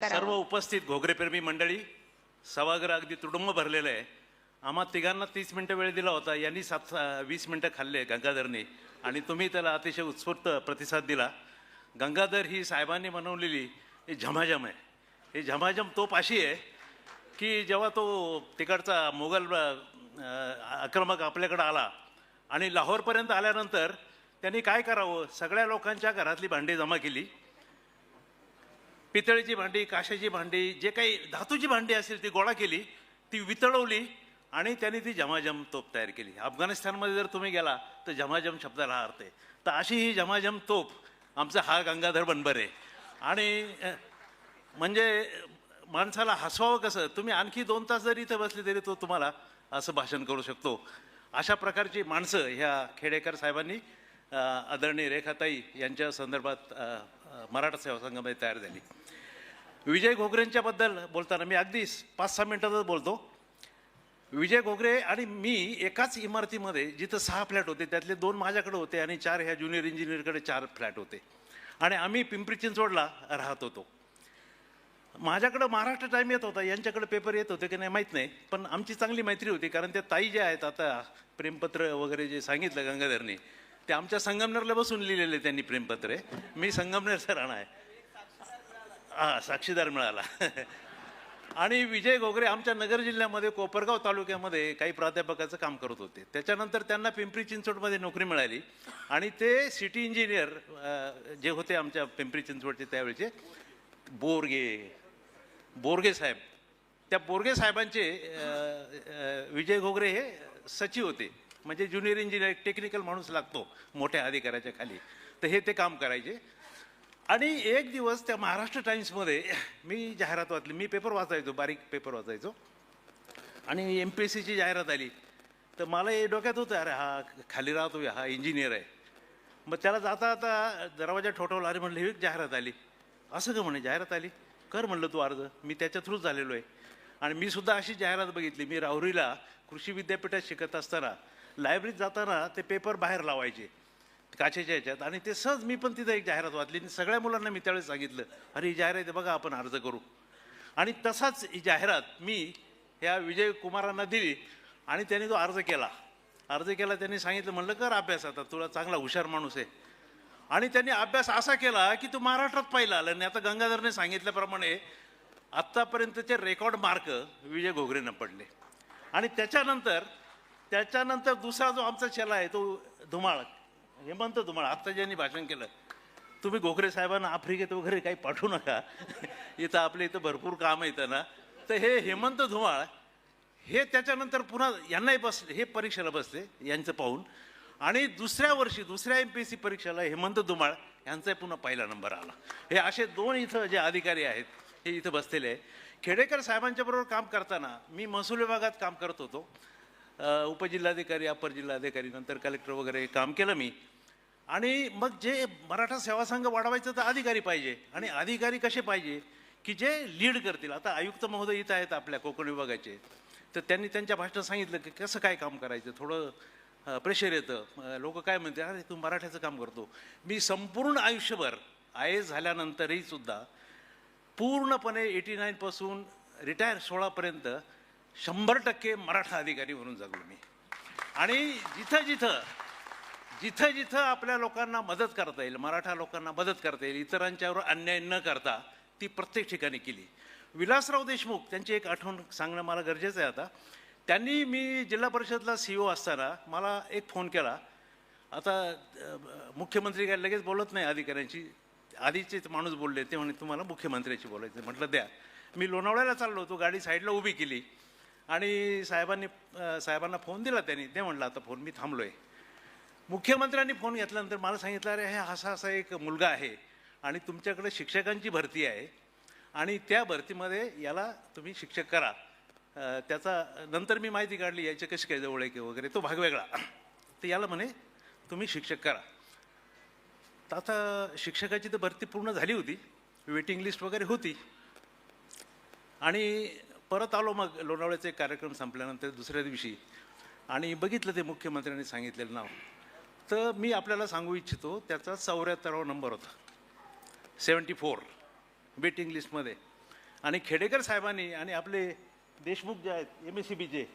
सर्व उपस्थित घोगरेप्रेमी मंडळी सभागृह अगदी तुडुंब भरलेलं आहे. आम्हा तिघांना तीस मिनटं वेळ दिला होता यांनी सात वीस मिनटं खाल्ले गंगाधरने. आणि तुम्ही त्याला अतिशय उत्स्फूर्त प्रतिसाद दिला. गंगाधर ही साहेबांनी बनवलेली ही झमाझम आहे. ही झमाझम तोप अशी आहे की जेव्हा तो तिकडचा मुघल आक्रमक आपल्याकडं आला आणि लाहोरपर्यंत आल्यानंतर त्यांनी काय करावं? सगळ्या लोकांच्या घरातली भांडी जमा केली. पितळेची भांडी काशाची भांडी जे काही धातूची भांडी असेल ती गोळा केली ती वितळवली आणि त्यांनी ती झमाझम तोप तयार केली. अफगाणिस्तानमध्ये जर तुम्ही गेला तर झमाझम शब्दाला हा अर्थ आहे. तर अशी ही झमाझम तोप आमचा हा गंगाधर बनबर आहे. आणि म्हणजे माणसाला हसवावं कसं? तुम्ही आणखी दोन तास जरी इथं बसले तरी तो तुम्हाला असं भाषण करू शकतो. अशा प्रकारची माणसं ह्या खेडेकर साहेबांनी आदरणीय रेखाताई यांच्या संदर्भात मराठा सेवा संघामध्ये तयार झाली. विजय घोगरेंच्याबद्दल बोलताना मी अगदी पाच सहा मिनटातच बोलतो. विजय घोगरे आणि मी एकाच इमारतीमध्ये जिथं सहा फ्लॅट होते त्यातले दोन माझ्याकडे होते आणि चार ह्या ज्युनियर इंजिनियरकडे चार फ्लॅट होते. आणि आम्ही पिंपरी चिंचवडला राहत होतो. माझ्याकडं महाराष्ट्र टाईम येत होता यांच्याकडे पेपर येत होते की नाही माहीत नाही पण आमची चांगली मैत्री होती कारण त्या ताई ज्या आहेत आता प्रेमपत्र वगैरे जे सांगितलं गंगाधरने ते आमच्या संगमनेरला बसून लिहिलेले त्यांनी प्रेमपत्रे. मी संगमनेरचा राणा आहे. हा साक्षीदार मिळाला. आणि विजय घोगरे आमच्या नगर जिल्ह्यामध्ये कोपरगाव तालुक्यामध्ये काही प्राध्यापकाचं काम करत होते. त्याच्यानंतर त्यांना पिंपरी चिंचवडमध्ये नोकरी मिळाली. आणि ते सिटी इंजिनियर जे होते आमच्या पिंपरी चिंचवडचे त्यावेळेचे बोरगे बोरगे साहेब. त्या बोरगे साहेबांचे विजय घोगरे हे सचिव होते. म्हणजे ज्युनियर इंजिनियर टेक्निकल माणूस लागतो मोठ्या अधिकाऱ्याच्या खाली. तर हे ते काम करायचे. आणि एक दिवस त्या महाराष्ट्र टाइम्समध्ये मी जाहिरात वाचली. मी पेपर वाचायचो बारीक पेपर वाचायचो. आणि एम पी एस सीची जाहिरात आली. तर मला हे डोक्यात होतं अरे हा खाली राहतो हा इंजिनियर आहे. मग त्याला जाता आता दरवाजा ठोठवला अरे म्हणलं ही जाहिरात आली. असं का म्हणे जाहिरात आली? कर म्हणलं तू अर्ज मी त्याच्या थ्रूच झालेलो आहे. आणि मी सुद्धा अशी जाहिरात बघितली. मी राहुरीला कृषी विद्यापीठात शिकत असताना लायब्ररीत जाताना ते पेपर बाहेर लावायचे काचेच्या याच्यात आणि ते सहज मी पण तिथं एक जाहिरात वाचली आणि सगळ्या मुलांना मी त्यावेळेस सांगितलं अरे ही जाहिरात आहे बघा आपण अर्ज करू. आणि तसाच ही जाहिरात मी ह्या विजय कुमारांना दिली आणि त्यांनी तो अर्ज केला. अर्ज केला त्यांनी सांगितलं म्हणलं कर अभ्यास आता तुला चांगला हुशार माणूस आहे. आणि त्यांनी अभ्यास असा केला की तो महाराष्ट्रात पाहिला आला. आणि आता गंगाधरने सांगितल्याप्रमाणे आत्तापर्यंतचे रेकॉर्ड मार्क विजय घोगरेनं पडले. आणि त्याच्यानंतर त्याच्यानंतर दुसरा जो आमचा चेला आहे तो धुमाळ. हेमंत धुमाळ आत्ता ज्यांनी भाषण केलं. तुम्ही गोखरे साहेबांना आफ्रिकेत वगैरे काही पाठवू नका. इथं आपल्या इथं भरपूर काम येतं ना. तर हे हेमंत धुमाळ हे त्याच्यानंतर पुन्हा यांनाही बसले हे परीक्षेला बसले यांचं पाहून. आणि दुसऱ्या वर्षी दुसऱ्या एम पी एस सी परीक्षेला हेमंत धुमाळ यांचाही पुन्हा पहिला नंबर आला. हे असे दोन इथं जे अधिकारी आहेत हे इथं बसलेले आहे खेडेकर साहेबांच्या बरोबर काम करताना मी महसूल विभागात काम करत होतो. उपजिल्हाधिकारी अपर जिल्हाधिकारी नंतर कलेक्टर वगैरे काम केलं मी. आणि मग जे मराठा सेवा संघ वाढवायचं तर अधिकारी पाहिजे. आणि अधिकारी कसे पाहिजे? की जे लीड करतील. आता आयुक्त महोदय इथं आहेत आपल्या कोकण विभागाचे. तर त्यांनी त्यांच्या भाषणात सांगितलं की कसं काय काम करायचं? थोडं प्रेशर येतं. लोक काय म्हणते अरे तू मराठ्याचं काम करतो. मी संपूर्ण आयुष्यभर आय एस झाल्यानंतरही सुद्धा पूर्णपणे एटी नाईनपासून रिटायर सोळापर्यंत शंभर टक्के मराठा अधिकारी म्हणून जगलो मी. आणि जिथं जिथं जिथं जिथं आपल्या लोकांना मदत करता येईल मराठा लोकांना मदत करता येईल इतरांच्यावर अन्याय न करता ती प्रत्येक ठिकाणी केली. विलासराव देशमुख त्यांची एक आठवण सांगणं मला गरजेचं आहे आता. त्यांनी मी जिल्हा परिषदला सी ओ असताना मला एक फोन केला. आता मुख्यमंत्री काय लगेच बोलत नाही अधिकाऱ्यांची आधीचेच माणूस बोलले ते म्हणे तुम्हाला मुख्यमंत्र्याची बोलायचं म्हटलं द्या. मी लोणावळ्याला चाललो होतो गाडी साईडला उभी केली. आणि साहेबांनी साहेबांना फोन दिला त्यांनी. ते म्हटलं आता फोन मी थांबलो आहे मुख्यमंत्र्यांनी फोन घेतल्यानंतर मला सांगितलं अरे हे असा असा एक मुलगा आहे आणि तुमच्याकडे शिक्षकांची भरती आहे आणि त्या भरतीमध्ये याला तुम्ही शिक्षक करा. त्याचा नंतर मी माहिती काढली याचे कशी काय जवळ आहे की वगैरे तो भाग वेगळा. तर याला म्हणे तुम्ही शिक्षक करा. तर आता शिक्षकाची तर भरती पूर्ण झाली होती वेटिंग लिस्ट वगैरे होती. आणि परत आलो मग लोणावळ्याचे एक कार्यक्रम संपल्यानंतर दुसऱ्या दिवशी. आणि बघितलं ते मुख्यमंत्र्यांनी सांगितलेलं नाव. तर मी आपल्याला सांगू इच्छितो त्याचा चौऱ्याहत्तरावा नंबर होता. सेवन्टी फोर वेटिंग लिस्टमध्ये. आणि खेडेकर साहेबांनी आणि आपले देशमुख जे आहेत एम एस सी बीचे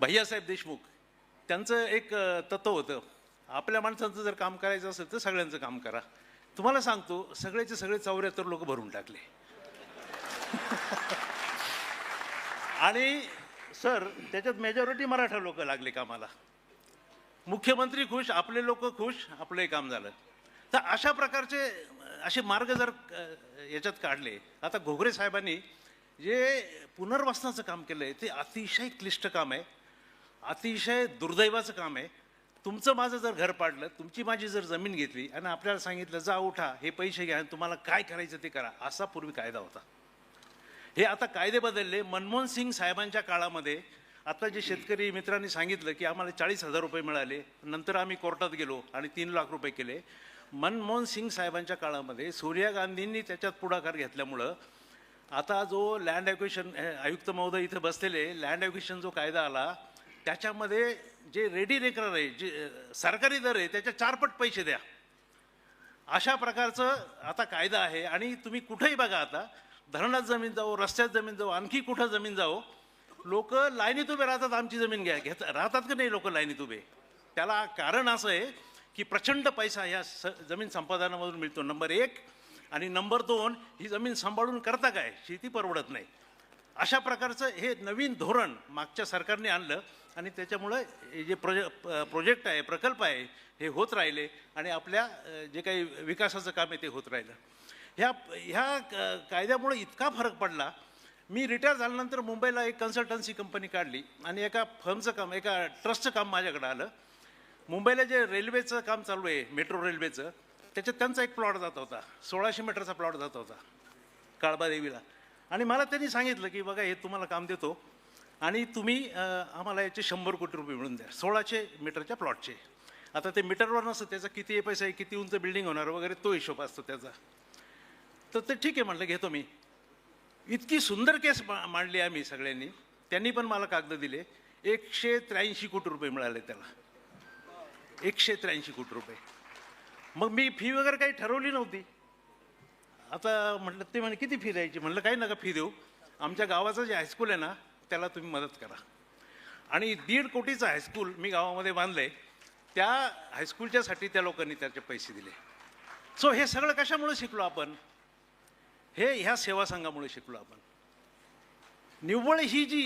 भैयासाहेब देशमुख त्यांचं एक तत्व होतं आपल्या माणसांचं जर काम करायचं असेल तर सगळ्यांचं काम करा. तुम्हाला सांगतो सगळ्याचे सगळे चौऱ्याहत्तर लोक भरून टाकले. आणि सर त्याच्यात मेजॉरिटी मराठा लोक लागले कामाला. मुख्यमंत्री खुश आपले लोक खुश आपलंही काम झालं. तर अशा प्रकारचे असे मार्ग जर याच्यात काढले आता घोगरे साहेबांनी जे पुनर्वसनाचं काम केलं आहे ते अतिशय क्लिष्ट काम आहे अतिशय दुर्दैवाचं काम आहे. तुमचं माझं जर घर पाडलं तुमची माझी जर जमीन घेतली आणि आपल्याला सांगितलं जा उठा हे पैसे घ्या आणि तुम्हाला काय करायचं ते करा असा पूर्वी कायदा होता. हे आता कायदे बदलले. मनमोहन सिंग साहेबांच्या काळामध्ये आता जे शेतकरी मित्रांनी सांगितलं की आम्हाला चाळीस हजार रुपये मिळाले नंतर आम्ही कोर्टात गेलो आणि तीन लाख रुपये केले. मनमोहन सिंग साहेबांच्या काळामध्ये सोनिया गांधींनी त्याच्यात पुढाकार घेतल्यामुळं आता जो लँड ॲक्विशन आयुक्त महोदय इथं बसलेले लँड ॲक्विशन जो कायदा आला त्याच्यामध्ये जे रेडी रेकरर आहे जे सरकारी दर आहे त्याच्या चारपट पैसे द्या. अशा प्रकारचं आता कायदा आहे आणि तुम्ही कुठेही बघा आता धरणात जमीन जाओ रस्त्यात जमीन जाओ आणखी कुठं जमीन जाओ लोक लाईनीत उभे राहतात आमची जमीन घ्या घेत राहतात की नाही लोक लाईनीत उभे? त्याला कारण असं आहे की प्रचंड पैसा ह्या स जमीन संपादनामधून मिळतो नंबर एक. आणि नंबर दोन ही जमीन सांभाळून करता काय? शेती परवडत नाही. अशा प्रकारचं हे नवीन धोरण मागच्या सरकारने आणलं आणि त्याच्यामुळं हे जे प्रोजे प्रोजेक्ट आहे प्रकल्प आहे हे होत राहिले आणि आपल्या जे काही विकासाचं काम आहे ते होत राहिलं. ह्या ह्या क- कायद्यामुळे इतका फरक पडला. मी रिटायर झाल्यानंतर मुंबईला एक कन्सल्टन्सी कंपनी काढली आणि एका फर्मचं काम एका ट्रस्टचं काम माझ्याकडे आलं. मुंबईला जे रेल्वेचं काम चालू आहे मेट्रो रेल्वेचं त्याच्यात त्यांचा एक प्लॉट जात होता. सोळाशे मीटरचा प्लॉट जात होता काळबादेवीला. आणि मला त्यांनी सांगितलं की बघा हे तुम्हाला काम देतो आणि तुम्ही आम्हाला याचे शंभर कोटी रुपये मिळून द्या सोळाशे मीटरच्या प्लॉटचे आता ते मीटरवर नसतं त्याचा किती पैसा आहे किती उंच बिल्डिंग होणार वगैरे तो हिशोब असतो त्याचा. तर ते ठीक आहे म्हटलं घेतो मी. इतकी सुंदर केस मा- मांडली आम्ही सगळ्यांनी. त्यांनी पण मला कागद दिले. एकशे त्र्याऐंशी कोटी रुपये मिळाले त्याला. एकशे त्र्याऐंशी कोटी रुपये. मग मी फी वगैरे काही ठरवली नव्हती. आता म्हटलं ते म्हणे किती फी द्यायची? म्हटलं काही नका फी देऊ. आमच्या गावाचं जे हायस्कूल आहे ना त्याला तुम्ही मदत करा. आणि दीड कोटीचं हायस्कूल मी गावामध्ये बांधलं आहे त्या हायस्कूलच्यासाठी त्या लोकांनी त्याचे पैसे दिले. सो हे सगळं कशामुळे शिकलो आपण? हे ह्या सेवा संघामुळे शिकलो आपण. निव्वळ ही जी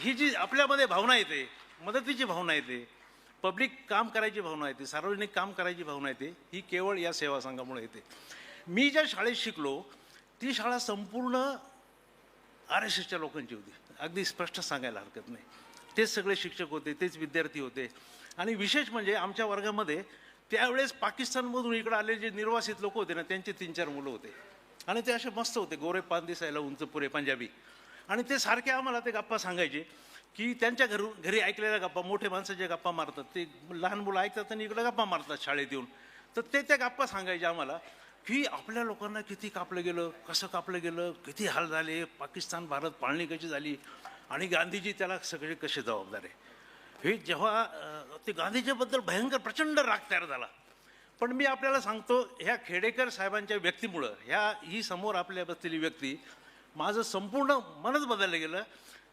ही जी आपल्यामध्ये भावना येते मदतीची भावना येते पब्लिक काम करायची भावना येते सार्वजनिक काम करायची भावना येते ही केवळ या सेवा संघामुळे येते. मी ज्या शाळेत शिकलो ती शाळा संपूर्ण आर एस एसच्या लोकांची होती. अगदी स्पष्ट सांगायला हरकत नाही. तेच सगळे शिक्षक होते तेच विद्यार्थी होते. आणि विशेष म्हणजे आमच्या वर्गामध्ये त्यावेळेस पाकिस्तानमधून इकडं आलेले जे निर्वासित लोक होते ना त्यांचे तीन चार मुलं होते. आणि ते असे मस्त होते गोरे पान दिसायला उंच पुरे पंजाबी. आणि ते सारखे आम्हाला ते गप्पा सांगायचे की त्यांच्या घरू घरी ऐकलेल्या गप्पा मोठे माणसं जे गप्पा मारतात. ते लहान मुलं ऐकतात आणि इकडे गप्पा मारतात शाळेत येऊन. तर ते त्या गप्पा सांगायचे आम्हाला की आपल्या लोकांना किती कापलं गेलं कसं कापलं गेलं किती हाल झाले पाकिस्तान भारत पाळणी कशी झाली आणि गांधीजी त्याला सगळे कसे जबाबदार आहे. हे जेव्हा ते गांधीजीबद्दल भयंकर प्रचंड राग तयार झाला. पण मी आपल्याला सांगतो ह्या खेडेकर साहेबांच्या व्यक्तीमुळं ह्या ही समोर आपल्या बसलेली व्यक्ती माझं संपूर्ण मनच बदललं गेलं.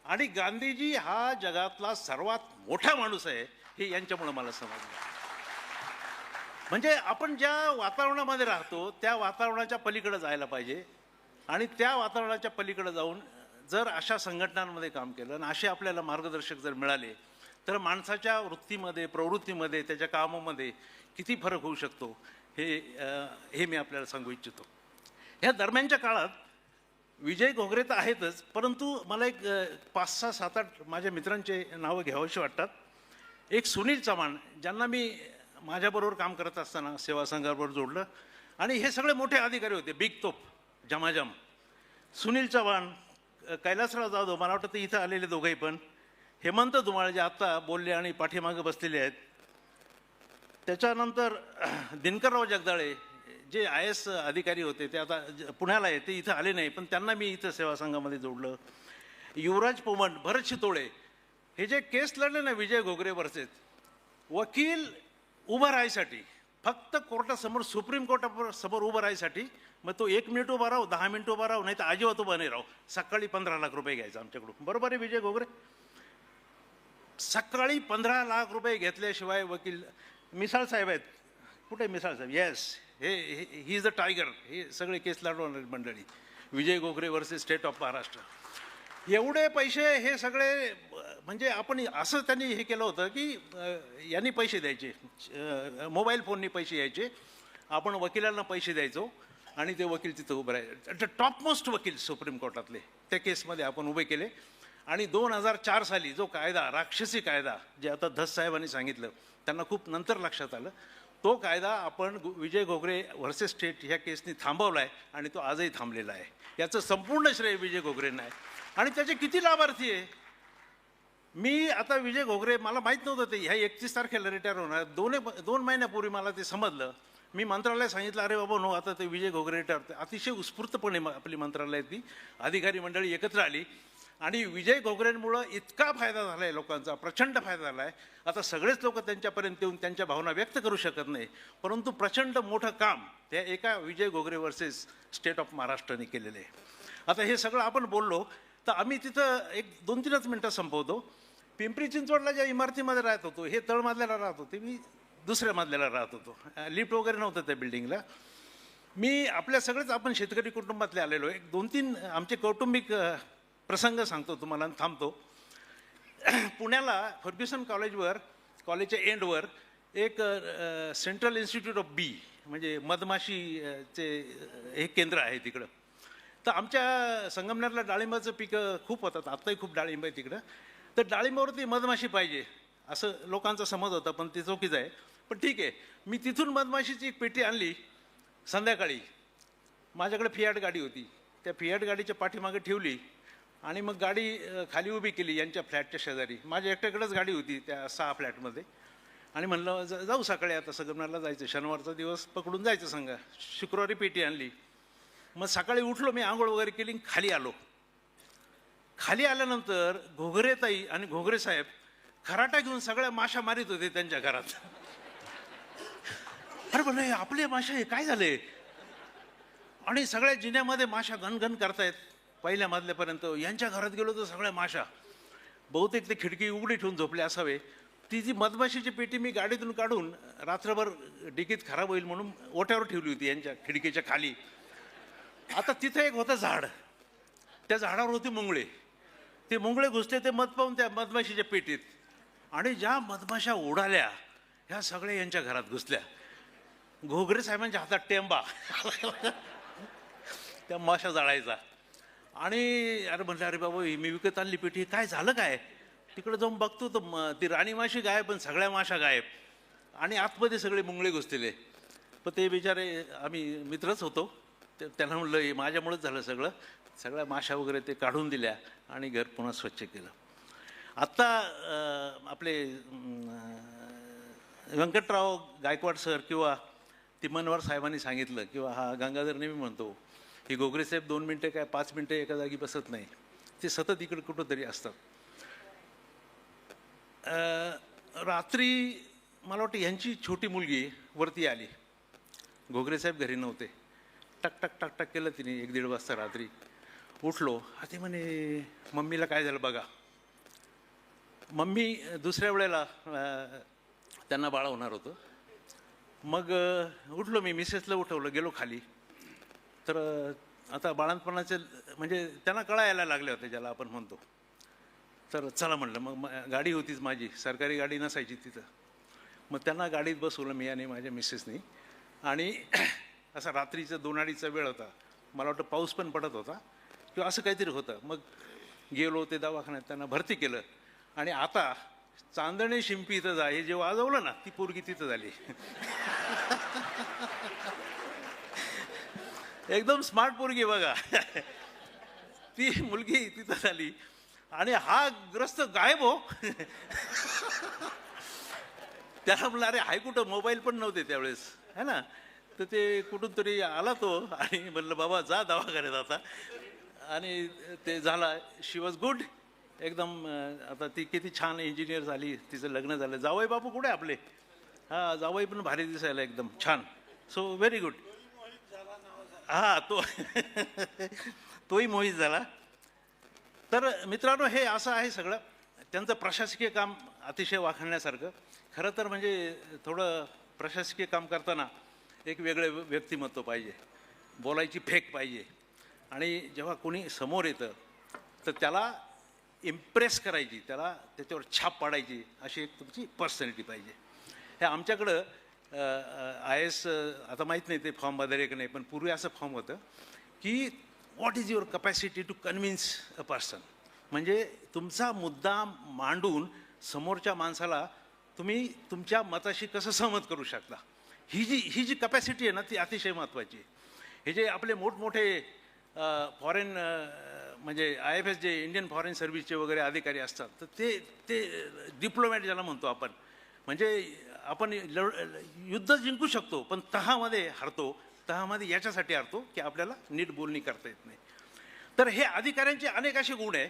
आणि गांधीजी हा जगातला सर्वात मोठा माणूस आहे हे यांच्यामुळं मला समजलं. म्हणजे आपण ज्या वातावरणामध्ये राहतो त्या वातावरणाच्या पलीकडे जायला पाहिजे. आणि त्या वातावरणाच्या पलीकडे जाऊन जर अशा संघटनांमध्ये काम केलं आणि असे आपल्याला मार्गदर्शक जर मिळाले तर माणसाच्या वृत्तीमध्ये प्रवृत्तीमध्ये त्याच्या कामामध्ये किती फरक होऊ शकतो हे हे मी आपल्याला सांगू इच्छितो. ह्या दरम्यानच्या काळात विजय घोगरे तर आहेतच परंतु मला एक पाच सहा सात आठ माझ्या मित्रांचे नावं घ्यावीशी वाटतात. एक सुनील चव्हाण ज्यांना मी माझ्याबरोबर काम करत असताना सेवा संघाबरोबर जोडलं आणि हे सगळे मोठे अधिकारी होते बिग तोप जमाजम. सुनील चव्हाण कैलासराव जाधव मला वाटतं ते इथं आलेले दोघंही पण. हेमंत धुमाळ जे आत्ता बोलले आणि पाठीमागं बसलेले आहेत त्याच्यानंतर दिनकरराव जगदाळे जे आय एस अधिकारी होते ते आता ज- पुण्याला आहे ते इथं आले नाही पण त्यांना मी इथं सेवा संघामध्ये जोडलं. युवराज पोमण भरत शितोळे हे जे केस लढले ना विजय घोगरे वर्सेस वकील उभं राहायसाठी फक्त कोर्टासमोर सुप्रीम कोर्टासमोर उभं राहायसाठी मग तो एक मिनिट उभा राहू दहा मिनिट उभा राहू नाही तर अजिबात उभा नाही राहू. सकाळी पंधरा लाख रुपये घ्यायचा आमच्याकडून. बरोबर आहे विजय घोगरे? सकाळी पंधरा लाख रुपये घेतल्याशिवाय वकील मिसाळ साहेब आहेत. कुठे मिसाळ साहेब? येस हे ही इज द टायगर हे सगळे केस लढवणारी मंडळी. Vijay Gokhare versus state of Maharashtra. एवढे पैसे हे सगळे म्हणजे आपण असं त्यांनी हे केलं होतं की यांनी पैसे द्यायचे. मोबाईल फोननी पैसे यायचे. आपण वकिलांना पैसे द्यायचो आणि ते वकील तिथं उभं राहायचे. टॉप मोस्ट वकील सुप्रीम कोर्टातले. त्या केसमध्ये आपण उभे केले. आणि दोन हजार चार साली जो कायदा राक्षसी कायदा जे आता धस साहेबांनी सांगितलं त्यांना खूप नंतर लक्षात आलं तो कायदा आपण विजय घोगरे व्हर्सेस स्टेट ह्या केसनी थांबवला आहे आणि तो आजही थांबलेला आहे. याचं संपूर्ण श्रेय विजय घोगरेंना आहे. आणि त्याचे किती लाभार्थी आहे? मी आता विजय घोगरे मला माहीत नव्हतं ते ह्या एकतीस तारखेला रिटायर होणार. दोन दोन महिन्यापूर्वी मला ते समजलं. मी मंत्रालय सांगितलं अरे बाबा नो आता ते विजय घोगरे रिटायर होते. अतिशय उत्स्फूर्तपणे आपली मंत्रालयातली अधिकारी मंडळी एकत्र आली. आणि विजय गोगरेंमुळं इतका फायदा झाला आहे लोकांचा प्रचंड फायदा झाला आहे आता सगळेच लोक त्यांच्यापर्यंत येऊन त्यांच्या भावना व्यक्त करू शकत नाही. परंतु प्रचंड मोठं काम त्या एका Vijay Ghogare versus state of महाराष्ट्राने केलेलं आहे. आता हे सगळं आपण बोललो तर आम्ही तिथं एक दोन तीनच मिनटं संपवतो. पिंपरी चिंचवडला ज्या इमारतीमध्ये राहत होतो हे तळमधल्याला राहत होते मी दुसऱ्या मजल्याला राहत होतो. लिफ्ट वगैरे नव्हतं त्या बिल्डिंगला. मी आपल्या सगळेच आपण शेतकरी कुटुंबातले आलेलो एक दोन तीन आमचे कौटुंबिक प्रसंग सांगतो तुम्हाला थांबतो. पुण्याला फर्ग्युसन कॉलेजवर कॉलेजच्या एंडवर एक सेंट्रल इन्स्टिट्यूट ऑफ बी म्हणजे मधमाशीचे हे केंद्र आहे तिकडं. तर आमच्या संगमनेरला डाळिंबाचं पिकं खूप होतात आत्ताही खूप डाळिंब आहे तिकडं. तर डाळिंबावरती मधमाशी पाहिजे असं लोकांचा समज होता पण ते चौकीचं आहे. पण ठीक आहे मी तिथून मधमाशीची एक पेटी आणली संध्याकाळी. माझ्याकडे फियाट गाडी होती. त्या फियाट गाडीच्या पाठीमागे ठेवली. आणि मग गाडी खाली उभी केली यांच्या फ्लॅटच्या शेजारी. माझ्या एकट्याकडेच गाडी होती त्या सहा फ्लॅटमध्ये. आणि म्हणलं जाऊ सकाळी आता संगमनेरला जायचं. शनिवारचा दिवस पकडून जायचं सांगा. शुक्रवारी पेटी आणली. मग सकाळी उठलो मी आंघोळ वगैरे केली आणि खाली आलो. खाली आल्यानंतर घोगरेताई आणि घोगरे साहेब खराटा घेऊन सगळ्या माशा मारित होते त्यांच्या घरात. अरे बोल हे आपले माशा हे काय झाले? आणि सगळ्या जिन्यामध्ये माशा घनघन करतायत. पहिल्या मजल्यापर्यंत यांच्या घरात गेलो तर सगळ्या माशा. बहुतेक ते खिडकी उघडी ठेवून झोपले असावे. ती जी मधमाशीची पेटी मी गाडीतून काढून रात्रभर डिकीत खराब होईल म्हणून ओट्यावर ठेवली होती यांच्या खिडकीच्या खाली. आता तिथं एक होतं झाड. त्या झाडावर होते मुंगळे. ते मुंगळे घुसले ते मध पाहून त्या मधमाशीच्या पेटीत. आणि ज्या मधमाशा उडाल्या ह्या सगळ्या यांच्या घरात घुसल्या. घोगरे साहेबांच्या हातात टेंबा. त्या माशा जाळायचा. आणि अरे म्हणलं अरे बाबा मी विकत आणली पेटी काय झालं काय? तिकडे जाऊन बघतो तर ती राणी माशी गायब पण सगळ्या माशा गायब. आणि आतमध्ये सगळे मुंगळे घुसलेले. पण ते बिचारे आम्ही मित्रच होतो. ते त्यांना म्हणलं हे माझ्यामुळेच झालं सगळं. सगळ्या माशा वगैरे ते काढून दिल्या आणि घर पुन्हा स्वच्छ केलं. आत्ता आपले व्यंकटराव गायकवाड सर किंवा तिमनवार साहेबांनी सांगितलं किंवा हा गंगाधर नेहमी म्हणतो ही गोगरे साहेब दोन मिनटं काय पाच मिनटं एका जागी बसत नाही ते सतत इकडे कुठंतरी असतात. रात्री मला वाटतं ह्यांची छोटी मुलगी वरती आली. घोगरेसाहेब घरी नव्हते. टक टक टक टक केलं तिने एक दीड वाजता रात्री. उठलो. ते म्हणे मम्मीला काय झालं बघा. मम्मी दुसऱ्या वेळेला त्यांना बाळा होणार होतं. मग उठलो मी मिसेसला उठवलं गेलो खाली. तर आता बाळणपणाचे म्हणजे त्यांना कळायला लागले होते ज्याला आपण म्हणतो. तर चला म्हणलं मग गाडी होतीच माझी सरकारी गाडी नसायची तिथं. मग त्यांना गाडीत बसवलं मी आणि माझ्या मिसेसनी. आणि असा रात्रीचा दोन अडीचा वेळ होता. मला वाटतं पाऊस पण पडत होता. किंवा असं काहीतरी होतं. मग गेलो ते दवाखान्यात त्यांना भरती केलं. आणि आता चांदणे शिंपी इथं जा हे जे वाजवलं ना ती पोरगी तिथं झाली. एकदम स्मार्ट पोरगी बघा. ती मुलगी तिथं झाली आणि हा ग्रस्त गायब हो. त्याला म्हणलं अरे हाय कुठं? मोबाईल पण नव्हते त्यावेळेस. है ना? तर ते कुठून तरी आला तो आणि म्हणलं बाबा जा दवाखान्यात आता. आणि ते झाला. शी वॉज गुड एकदम आता ती किती छान इंजिनियर झाली. तिचं लग्न झालं. जावई बापू कुठे आपले? हा जावई पण भारी दिसायला एकदम छान. सो व्हेरी गुड हा तो तोही मोहित झाला. तर मित्रांनो हे असं आहे सगळं. त्यांचं प्रशासकीय काम अतिशय वाखाणण्यासारखं. खरं तर म्हणजे थोडं प्रशासकीय काम करताना एक वेगळं व्यक्तिमत्व पाहिजे. बोलायची फेक पाहिजे. आणि जेव्हा कोणी समोर येतं तर त्याला इम्प्रेस करायची त्याला त्याच्यावर छाप पाडायची अशी एक तुमची पर्सनॅलिटी पाहिजे. हे आमच्याकडं आय एस आता माहीत नाही ते फॉर्म बदलले की नाही पण पूर्वी असं फॉर्म होतं की what is your capacity to convince a person म्हणजे तुमचा मुद्दा मांडून समोरच्या माणसाला तुम्ही तुमच्या मताशी कसं सहमत करू शकता? ही जी ही जी कपॅसिटी आहे ना ती अतिशय महत्त्वाची आहे. हे जे आपले मोठमोठे फॉरेन म्हणजे आय एफ एस जे इंडियन फॉरेन सर्व्हिसचे वगैरे अधिकारी असतात तर ते ते डिप्लोमॅट ज्याला म्हणतो आपण म्हणजे आपण लढ युद्ध जिंकू शकतो पण तहामध्ये हरतो. तहामध्ये याच्यासाठी हरतो की आपल्याला नीट बोलणी करता येत नाही. तर हे अधिकाऱ्यांचे अनेक असे गुण आहे.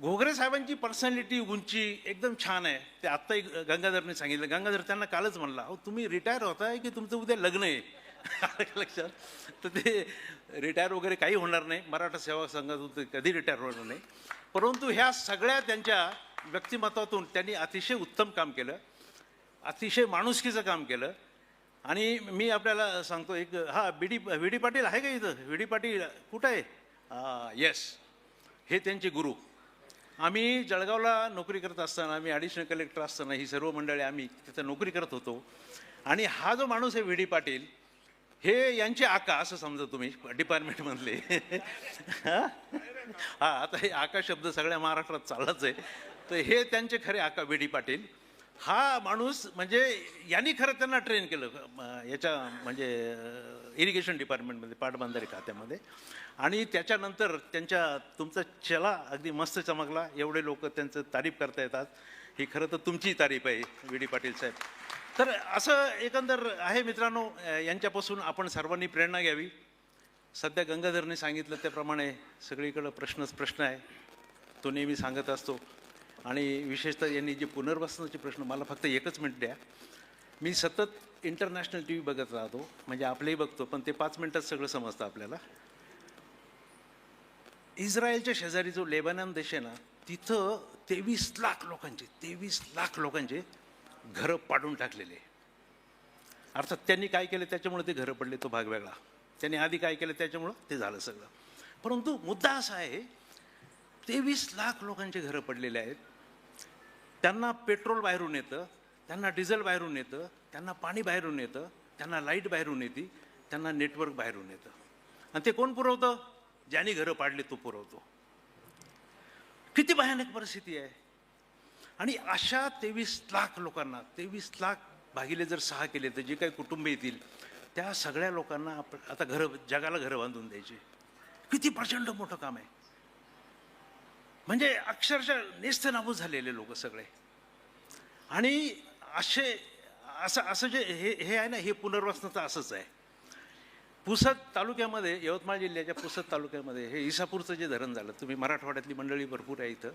घोगरे साहेबांची पर्सनॅलिटी उंची एकदम छान आहे. ते आत्ताही गंगाधरने सांगितलं. गंगाधर त्यांना कालच म्हणला अहो तुम्ही रिटायर होताय की तुमचं उद्या लग्न आहे? लक्षात. तर ते रिटायर वगैरे काही होणार नाही. मराठा सेवा संघातून ते कधी रिटायर होणार नाही. परंतु ह्या सगळ्या त्यांच्या व्यक्तिमत्वातून त्यांनी अतिशय उत्तम काम केलं. अतिशय माणुसकीचं काम केलं. आणि मी आपल्याला सांगतो एक हा B D V D Patil आहे का इथं? व्ही डी पाटील कुठं आहे? येस हे त्यांचे गुरु. आम्ही जळगावला नोकरी करत असताना आम्ही ॲडिशनल कलेक्टर असताना ही सर्व मंडळी आम्ही तिथं नोकरी करत होतो. आणि हा जो माणूस आहे व्ही डी पाटील हे यांचे आका असं समजा तुम्ही डिपार्टमेंटमधले हा? आता हे आका शब्द सगळ्या महाराष्ट्रात चाललाच आहे. तर हे त्यांचे खरे आका व्ही डी पाटील. हा माणूस म्हणजे यांनी खरं त्यांना ट्रेन केलं याच्या म्हणजे इरिगेशन डिपार्टमेंटमध्ये पाटबंधारे खात्यामध्ये. आणि त्याच्यानंतर त्यांच्या तुमचा चला अगदी मस्त चमकला. एवढे लोक त्यांचं तारीफ करता येतात. ही खरं तर तुमची तारीफ आहे व्ही. डी. पाटील साहेब. तर असं एकंदर आहे मित्रांनो यांच्यापासून आपण सर्वांनी प्रेरणा घ्यावी. सध्या गंगाधरने सांगितलं त्याप्रमाणे सगळीकडं प्रश्नच प्रश्न आहे. तो नेहमी सांगत असतो आणि विशेषतः यांनी जे पुनर्वसनाचे प्रश्न मला फक्त एकच मिनिट द्या. मी सतत इंटरनॅशनल टी व्ही बघत राहतो म्हणजे आपलेही बघतो पण ते पाच मिनटात सगळं समजतं आपल्याला. इस्रायलच्या शेजारी जो लेबनॉन देश आहे ना तिथं तेवीस लाख लोकांचे तेवीस लाख लोकांचे घरं पाडून टाकलेले. अर्थात त्यांनी काय केलं त्याच्यामुळे ते घरं पडले तो भाग वेगळा. त्यांनी आधी काय केलं त्याच्यामुळं ते झालं सगळं. परंतु मुद्दा असा आहे तेवीस लाख लोकांचे घरं पडलेले आहेत. त्यांना पेट्रोल बाहेरून येतं त्यांना डिझेल बाहेरून येतं त्यांना पाणी बाहेरून येतं त्यांना लाइट बाहेरून येते त्यांना नेटवर्क बाहेरून येतं. आणि ते कोण पुरवतं? ज्यांनी घरं पाडली तो पुरवतो. किती भयानक परिस्थिती आहे. आणि अशा तेवीस लाख लोकांना तेवीस लाख भागिले जर सहा केले तर जे काही कुटुंब येतील त्या सगळ्या लोकांना आप आता घरं जगाला घरं बांधून द्यायची. किती प्रचंड मोठं काम आहे. म्हणजे अक्षरशः नेस्तनाबूत झालेले लोक सगळे. आणि असे असं असं जे हे हे आहे ना हे पुनर्वसनाचं असंच आहे. पुसद तालुक्यामध्ये यवतमाळ जिल्ह्याच्या पुसद तालुक्यामध्ये हे इसापूरचं जे धरण झालं तुम्ही मराठवाड्यातली मंडळी भरपूर आहे इथं.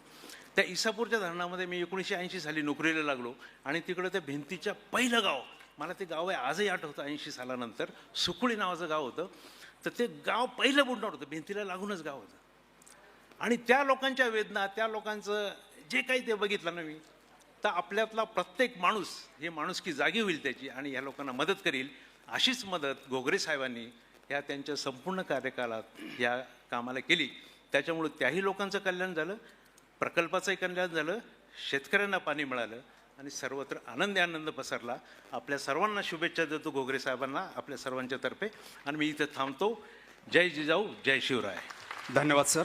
त्या इसापूरच्या धरणामध्ये मी एकोणीसशे ऐंशी साली नोकरीला लागलो आणि तिकडं त्या भिंतीच्या पहिलं गाव मला ते गाव आहे आजही आठवतं ऐंशी सालानंतर सुकुळी नावाचं गाव होतं. तर ते गाव पहिलं बुडणार होतं भिंतीला लागूनच गाव होतं. आणि त्या लोकांच्या वेदना त्या लोकांचं जे काही ते बघितलं ना मी तर आपल्यातला प्रत्येक माणूस हे माणुसकी जागी होईल त्याची आणि ह्या लोकांना मदत करील अशीच मदत घोगरे साहेबांनी ह्या त्यांच्या संपूर्ण कार्यकालात या कामाला केली. त्याच्यामुळे त्याही लोकांचं कल्याण झालं प्रकल्पाचंही कल्याण झालं शेतकऱ्यांना पाणी मिळालं आणि सर्वत्र आनंदी आनंद पसरला. आपल्या सर्वांना शुभेच्छा देतो घोगरे साहेबांना आपल्या सर्वांच्या तर्फे. आणि मी इथं थांबतो. जय जिजाऊ जय शिवराय. धन्यवाद सर.